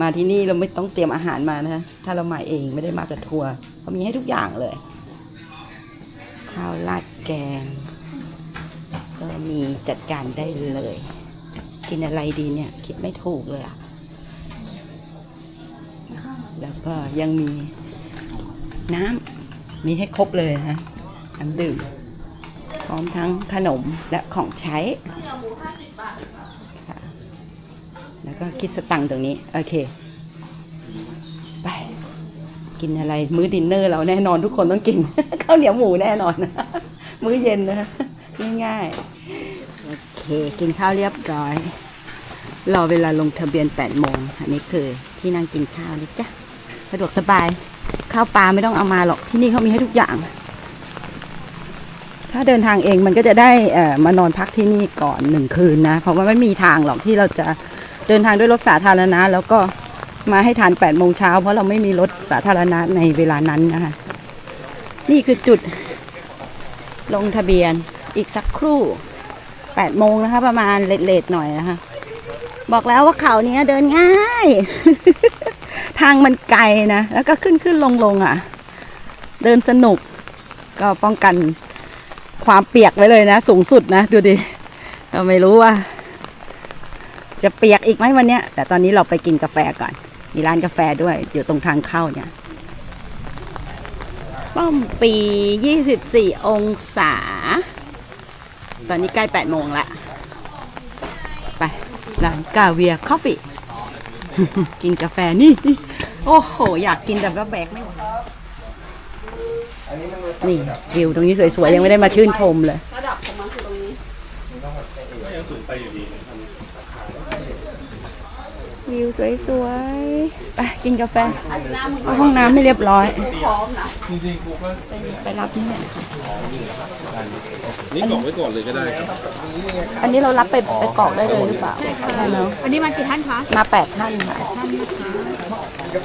มาที่นี่เราไม่ต้องเตรียมอาหารมานะถ้าเรามาเองไม่ได้มากับทัวร์เขามีให้ทุกอย่างเลย ข้าวราดแกง ก็มีจัดการได้เลย กินอะไรดีเนี่ย คิดไม่ถูกเลยอะแล้วก็ยังมีน้ำมีให้ครบเลยนะฮะน้ำดื่ม พร้อมทั้งขนมและของใช้ แล้วก็คิดสตังค์ตรงนี้ โอเค ไป กินอะไร มื้อดินเนอร์เราแน่นอนทุกคนต้องกิน ข้าวเหนียวหมูแน่นอน มื้อเย็นนะง่ายๆ โอเค กินข้าวเรียบร้อย รอเวลาลงทะเบียน8โมงอันนี้คือที่นั่งกินข้าวนะจ๊ะสะดวกสบาย ข้าวปลาไม่ต้องเอามาหรอก ที่นี่เขามีให้ทุกอย่าง ถ้าเดินทางเองมันก็จะได้เอ่อมานอนพักที่นี่ก่อนหนึ่งคืนนะ เพราะว่าไม่มีทางหรอกที่เราจะ เดินทางด้วยรถสาธารณะ แล้วก็มาให้ทาน8โมงเช้าเพราะเราไม่มีรถสาธารณะในเวลานั้นนะคะ นี่คือจุดลงทะเบียนอีกสักครู่8โมงนะคะ ประมาณเลทๆหน่อยนะคะ บอกแล้วว่าเขาเนี้ยเดินง่าย ทางมันไกลนะ แล้วก็ขึ้นขึ้นลงลงอะ เดินสนุกก็ป้องกันความเปียกไว้เลยนะ สูงสุดนะ ดูดิเราไม่รู้ว่า จะเปียกอีกไหมวันเนี้ย แต่ตอนนี้เราไปกินกาแฟก่อน มีร้านกาแฟด้วย อยู่ตรงทางเข้าเนี่ย ป้อมปี 24 องศา ตอนนี้ใกล้ 8 โมงละ ไป ร้านกาเวียคอฟฟี่กินกาแฟนี่ โอ้โห อยากกินแต่ว่าแบกไม่ไหวนี่วิวตรงนี้สวยๆ ยังไม่ได้มาชื่นชมเลย ระดับของมันคือตรงนี้ วิวสวยๆ ไปกินกาแฟเอาห้องน้ำไม่เรียบร้อย ไปรับนี่เนี่ยนี่บอกไว้ก่อนเลยก็ได้ครับ อันนี้เรารับไปไปกรอกได้เลยหรือเปล่าใช่ค่ะใช่เนาะอันนี้มากี่ท่านคะ มาแปดท่านค่ะ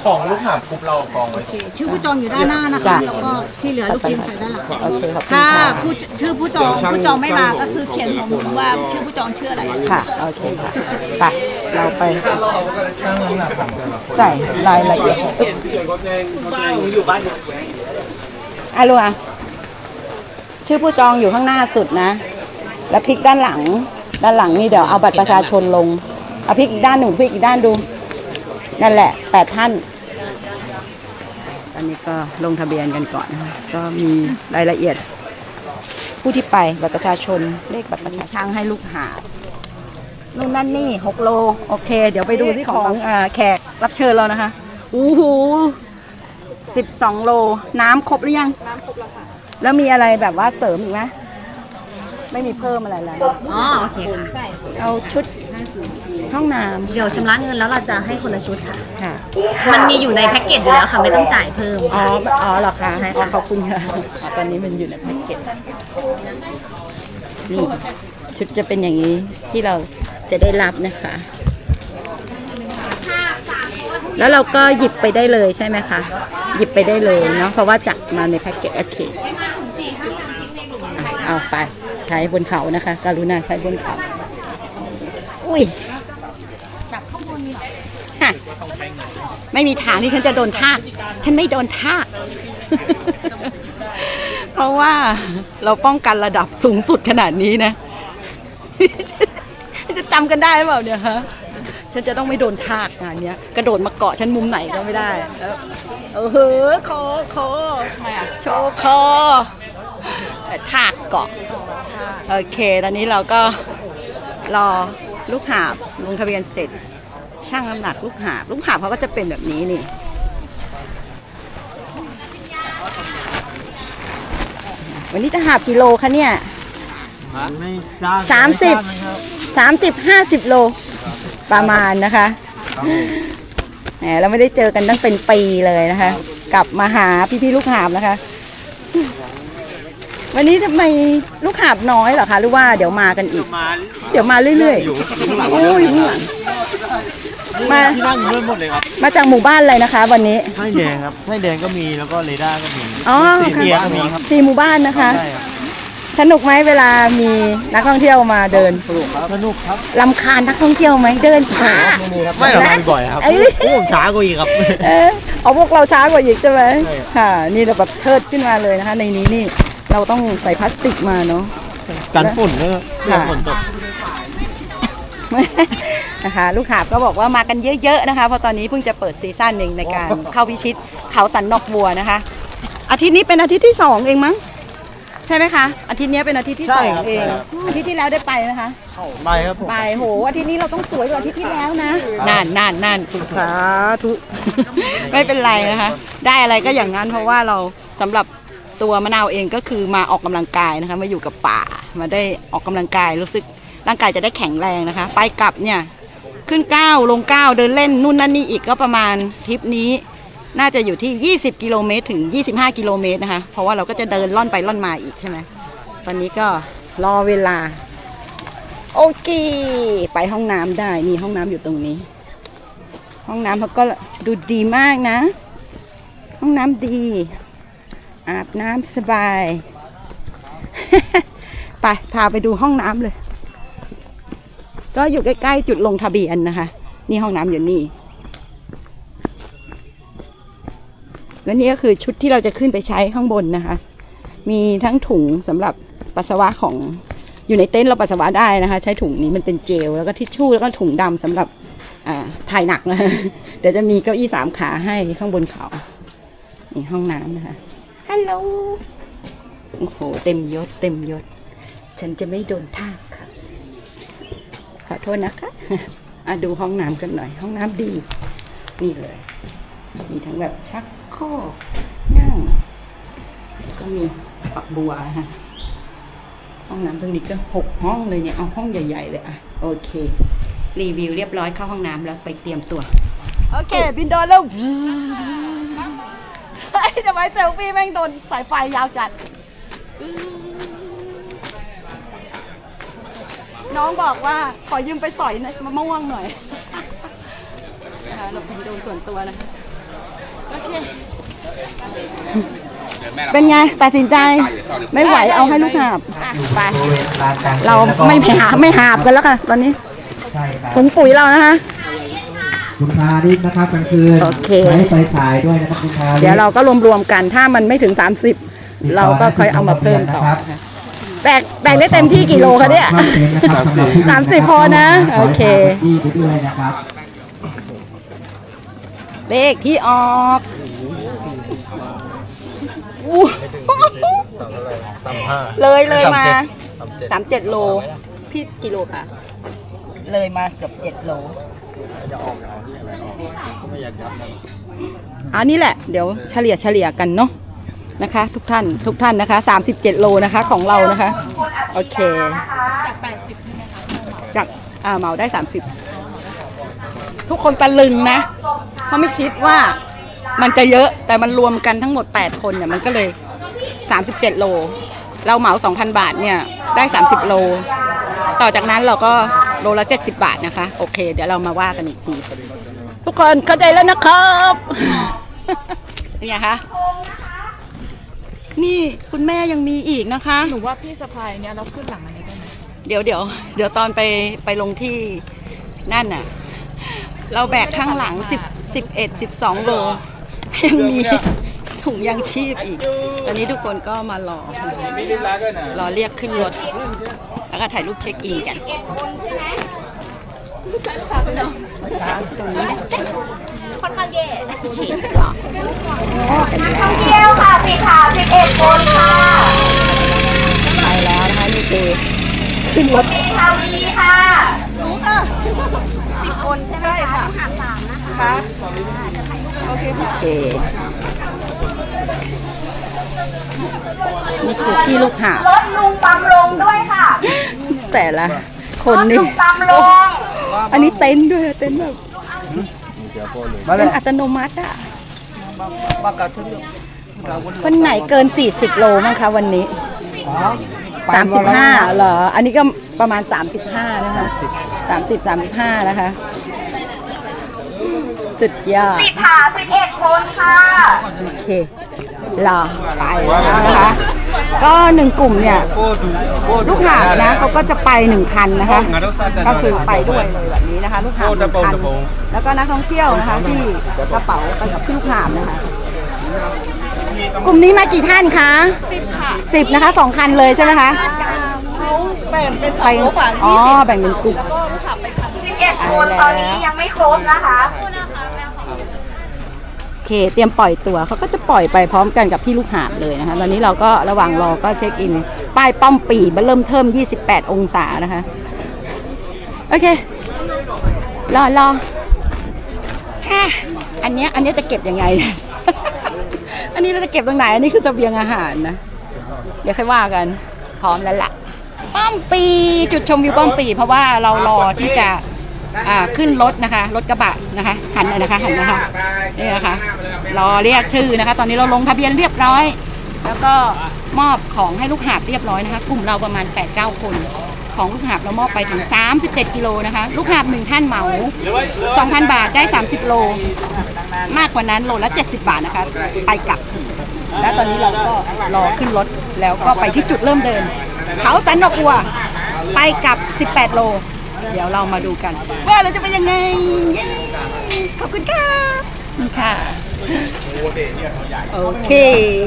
ของลูกหาบคุบเรากองไว้โอเคชื่อผู้จองอยู่ด้านหน้านะคะจ้ะแล้วก็ที่เหลือลูกพิมพ์ใส่ด้านหลังโอเคขอบคุณถ้าค่ะผู้ชื่อผู้จองผู้จองไม่มาก็คือเขียนหัวมุมว่าชื่อผู้จองชื่ออะไร ค่ะ โอเคค่ะ ไป เราไป ใส่รายละเอียดอึ๊บอะลูกอะชื่อผู้จองอยู่ข้างหน้าสุดนะ แล้วพลิกด้านหลัง ด้านหลังนี่เดี๋ยวเอาบัตรประชาชนลง เอาพลิกอีกด้านหนึ่งพลิกอีกด้านดู นั่นแหละแปดท่าน อันนี้ก็ลงทะเบียนกันก่อนนะคะก็มีรายละเอียด ผู้ที่ไปบัตรประชาชนเลขบัตรประชาชนให้ลูกหาบ นู่นนั่นนี่หกโล โอเค เดี๋ยวไปดูที่ของอาแขกรับเชิญเรานะคะอู้หูสิบสองโล น้ำครบหรือยัง น้ำครบแล้วค่ะ แล้วมีอะไรแบบว่าเสริมอีกไหมไม่มีเพิ่มอะไรแล้วอ๋อโอเคค่ะ เอาชุดห้องน้เดี๋ยวชำระเงินแล้วเราจะให้คนละชุดค่ะำค่ะ มันมีอยู่ในแพ็กเกจอยู่แล้วค่ะ ไม่ต้องจ่ายเพิ่ม อ๋อ อ๋อเหรอคะใช่ค่ะอ๋อขอบคุณค่ะอ๋อตอนนี้มันอยู่ในแพ็กเกจ นี่ ชุดจะเป็นอย่างนี้ที่เรา จะได้รับนะคะ แล้วเราก็หยิบไปได้เลยใช่ไหมคะ หยิบไปได้เลยเนาะเพราะว่าจัดมาในแพ็กเกจโอเคเอาไปใช้บนเขานะคะกรุณาใช้บนเขา อุ้ยแบบข้างบนฮะไม่มีทางที่ฉันจะโดนทาก ฉันไม่โดนทาก เพราะว่าเราป้องกันระดับสูงสุดขนาดนี้นะ จะจำกันได้หรือเปล่าเนี่ยฮะฉันจะต้องไม่โดนทากงานเนี้ย กระโดดมาเกาะฉันมุมไหนก็ไม่ได้แล้วเออเฮ้อคอคอโชว์คอเอ่อทากเกาะ โอเค ตอนนี้เราก็รอลูกหาบลงทะเบียนเสร็จ ช่างน้ำหนักลูกหาบ ลูกหาบเขาก็จะเป็นแบบนี้นี่ วันนี้จะหาบกิโลคะเนี่ย ไม่ทราบสามสิบ สามสิบห้าสิบโลประมาณนะคะแหมเราไม่ได้เจอกันตั้งเป็นปีเลยนะคะ กลับมาหาพี่ๆลูกหาบนะคะ วันนี้ทำไมลูกหาบน้อยเหรอคะหรือว่าเดี๋ยวมากันอีกมาเดี๋ยวมาเรื่อยอยู่ข้างหลังๆโอ้ยข้างหลังมาที่นั่งอยู่ด้วยหมดเลยครับ มาจากหมู่บ้านอะไรนะคะ วันนี้ไส้แดงครับไส้แดงก็มีแล้วก็เรดาร์ก็มีอ๋อสีเทียก็มีครับสี่หมู่บ้านนะคะ ใช่ครับ สนุกไหมเวลามีนักท่องเที่ยวมาเดินสนุกครับสนุกครับลำคาญนักท่องเที่ยวไหมเดินช้าไม่หรอกมันบ่อยครับเอ้ยโอ้ผมช้ากว่าอีกครับเออเอาพวกเราช้ากว่าอีกใช่ไหมใช่ครับค่ะ นี่เราแบบเชิดขึ้นมาเลยนะคะ ในนี้นี่เราต้องใส่พลาสติกมาเนาะกันฝุ่นเนอะเรื่องฝนตกนะคะ ลูกหาบก็บอกว่ามากันเยอะๆนะคะ เพราะตอนนี้เพิ่งจะเปิดซีซั่นหนึ่งในการเข้าพิชิตเขาสันนอกบัวนะคะ อาทิตย์นี้เป็นอาทิตย์ที่สองเองมั้ง ใช่ไหมคะ อาทิตย์นี้เป็นอาทิตย์ที่ใช่สองครับเอง ใช่ครับ อาทิตย์ที่แล้วได้ไปนะคะ ไปครับผม ไปโหอาทิตย์นี้เราต้องสวยกว่าอาทิตย์ที่แล้วนะนานนานนานคุณสาธุ ไม่เป็นไรนะคะ ได้อะไรก็อย่างนั้นเพราะว่าเราสำหรับตัวมะนาวเองก็คือมาออกกำลังกายนะคะมาอยู่กับป่ามาได้ออกกำลังกายรู้สึกร่างกายจะได้แข็งแรงนะคะ ไปกลับเนี่ยขึ้นก้าวลงก้าวเดินเล่นนู่นนั่นนี่อีกก็ประมาณทริปนี้ น่าจะอยู่ที่ 20 กิโลเมตรถึง 25 กิโลเมตรนะคะ เพราะว่าเราก็จะเดินล่อนไปล่อนมาอีกใช่ไหมตอนนี้ก็รอเวลา โอเค ไปห้องน้ำได้ นี่ห้องน้ำอยู่ตรงนี้ ห้องน้ำเขาก็ดูดีมากนะ ห้องน้ำดี อาบน้ำสบาย ไป พาไปดูห้องน้ำเลย ก็อยู่ใกล้ๆจุดลงทะเบียนนะคะ นี่ห้องน้ำอยู่นี่ และนี่ก็คือชุดที่เราจะขึ้นไปใช้ข้างบนนะคะ มีทั้งถุงสำหรับปัสสาวะของอยู่ในเต็นท์เราปัสสาวะได้นะคะ ใช้ถุงนี้มันเป็นเจลแล้วก็ทิชชู่แล้วก็ถุงดำสำหรับอ่าถ่ายหนักนะเดี๋ยวจะมีเก้าอี้สามขาให้ข้างบนเขา นี่ห้องน้ำนะคะฮัลโหลโอ้โหเต็มยศเต็มยศ ฉันจะไม่โดนทากค่ะ ขอโทษนะคะอะดูห้องน้ำกันหน่อย ห้องน้ำดี นี่เลย มีทั้งแบบชักโคร กนั่ง ก็มีฝักบัวนะคะห้องน้ำตรงนี้ก็หกห้องเลยเนี่ยเอาห้องใหญ่ๆเลยอะโอเค รีวิวเรียบร้อยเข้าห้องน้ำแล้วไปเตรียมตัว โอเค บินโดนแล้วเฮ้ยจะไปเซลฟี่แม่งโดนสายไฟยาวจัด น้องบอกว่าขอยืมไปสอยมะม่วงหน่อยนะคะเราบินโดนส่วนตัวนะคะโอเค เป็นไงตัดสินใจไม่ไหวเอาให้ลูกหาบอะไปเราไม่หาไม่หาบกันแล้วค่ะ ตอนนี้ใช่ครับถุงปุ๋ยเรานะคะคุณพาดิษนะครับกลางคืนโอเคใช้ไฟฉายด้วยนะครับคุณพาดิษเดี๋ยวเราก็รวมๆกันถ้ามันไม่ถึง 30 เราก็ค่อยเอามาเพิ่มต่อนะคะแบกแบกได้เต็มที่กี่โลคะเนี่ยว่างเต็นท์นะครับสำหรับผู้หญิงสามสิบพอนะขโอเคให้ที่ไปด้วยนะครับเลขที่ออก อู้สามห้าเลยเลยมาสามเจ็ดสามเจ็ดโล พี่กิโลค่ะ เลยมาเกือบเจ็ดโลจะออกเอาที่อะไรออกก็ไม่อยากยับนะอันนี้แหละ เดี๋ยวเฉลี่ยเฉลี่ยกันเนาะนะคะ ทุกท่านทุกท่านนะคะ 37 โลนะคะของเรานะคะ โอเค จากอ่าเหมาได้ 30 ทุกคนตะลึงนะเพราะไม่คิดว่า มันจะเยอะแต่มันรวมกันทั้งหมด 8 คนเนี่ยมันก็เลย 37 โล เราเหมา 2,000 บาทเนี่ยได้ 30 โล ต่อจากนั้นเราก็โลละ 70 บาทนะคะ โอเค เดี๋ยวเรามาว่ากันอีกทีทุกคนเข้าใจแล้วนะครับเป็นไงคะนี่คุณแม่ยังมีอีกนะคะ หนูว่าพี่สะพายเนี่ยเราขึ้นหลังอันนี้ได้ไหมเดี๋ยวเดี๋ยวเดี๋ยวตอนไปไปลงที่นั่นน่ะ เราแบกข้างหลัง10 11 12 โล ยังมีถุงยังชีพอีก ตอนนี้ทุกคนก็มารอ รอเรียกขึ้นรถ แล้วก็ถ่ายรูปเช็คอินกัน ตรงนี้นะจ๊ะค่อนข้างแย่หรอเที่ยวค่ะพี่ค่ะ11คนค่ะ ไปแล้วนะคะนี่คือขึ้นรถพี่ค่ะวีค่ะสิบคนใช่ไหมคะต้องหารสามนะคะค่ะ โอเคนี่คือที่ลูกหาบรถลุงปั๊มลงด้วยค่ะแต่ละคนนี่ปั๊มลงอันนี้เต็นท์ด้วยเต็นท์แบบเป็นอัตโนมัติอะวันไหนเกิน 40 โลมั้งคะวันนี้ 35 เหรอ อันนี้ก็ประมาณ 35 นะคะ 30 35 นะคะ สุดยอดสิบค่ะ11คนค่ะโอเครอไปแล้วนะคะ ก็หนึ่งกลุ่มเนี่ย ลูกหาบนะเขาก็จะไปหนึ่งคันนะคะ ก็คือไปด้วยเลยแบบนี้นะคะ ลูกหาบหนึ่งคันแล้วก็นักท่องเที่ยวนะคะ ที่กระเป๋าไปกับที่ลูกหาบนะคะกลุ่มนี้มากี่ท่านคะสิบค่ะสิบนะคะสองคันเลยใช่ไหมคะเขาแบ่งเป็นสองกลุ่มอ๋อแบ่งเป็นกลุ่ม11คนตอนนี้ยังไม่ครบนะคะโอ เคเตรียมปล่อยตัวเขาก็จะปล่อยไปพร้อมกันกับพี่ลูกหาบเลยนะคะ ตอนนี้เราก็ระหว่างรอก็เช็คอิน ป้ายป้อมปีเริ่มเทิม 28 องศานะคะ โอเค รอรออันเนี้ยอันเนี้ยจะเก็บยังไง อันนี้เราจะเก็บตรงไหน อันนี้คือเสบียงอาหารนะ เดี๋ยวค่อยว่ากัน พร้อมแล้วล่ะ ป้อมปี จุดชมวิวป้อมปี เพราะว่าเรารอที่จะ อ่าขึ้นรถนะคะ รถกระบะนะคะ หันเลยนะคะหันนะคะนี่นะคะรอเรียกชื่อนะคะ ตอนนี้เราลงทะเบียนเรียบร้อย แล้วก็มอบของให้ลูกหาบเรียบร้อยนะคะ กลุ่มเราประมาณ 8-9 คน ของลูกหาบเรามอบไปถึง 37 กิโลนะคะ ลูกหาบหนึ่งท่านเหมา 2,000 บาทได้ 30 โล มากกว่านั้นโลละ 70 บาทนะคะ ไปกลับ แล้วตอนนี้เราก็รอขึ้นรถแล้วก็ไปที่จุดเริ่มเดิน เขาสันนกอัว ไปกลับ 18 โล เดี๋ยวเรามาดูกัน ว่าเราจะไปยังไงเย้ขอบคุณค่ะค่ะ โอเค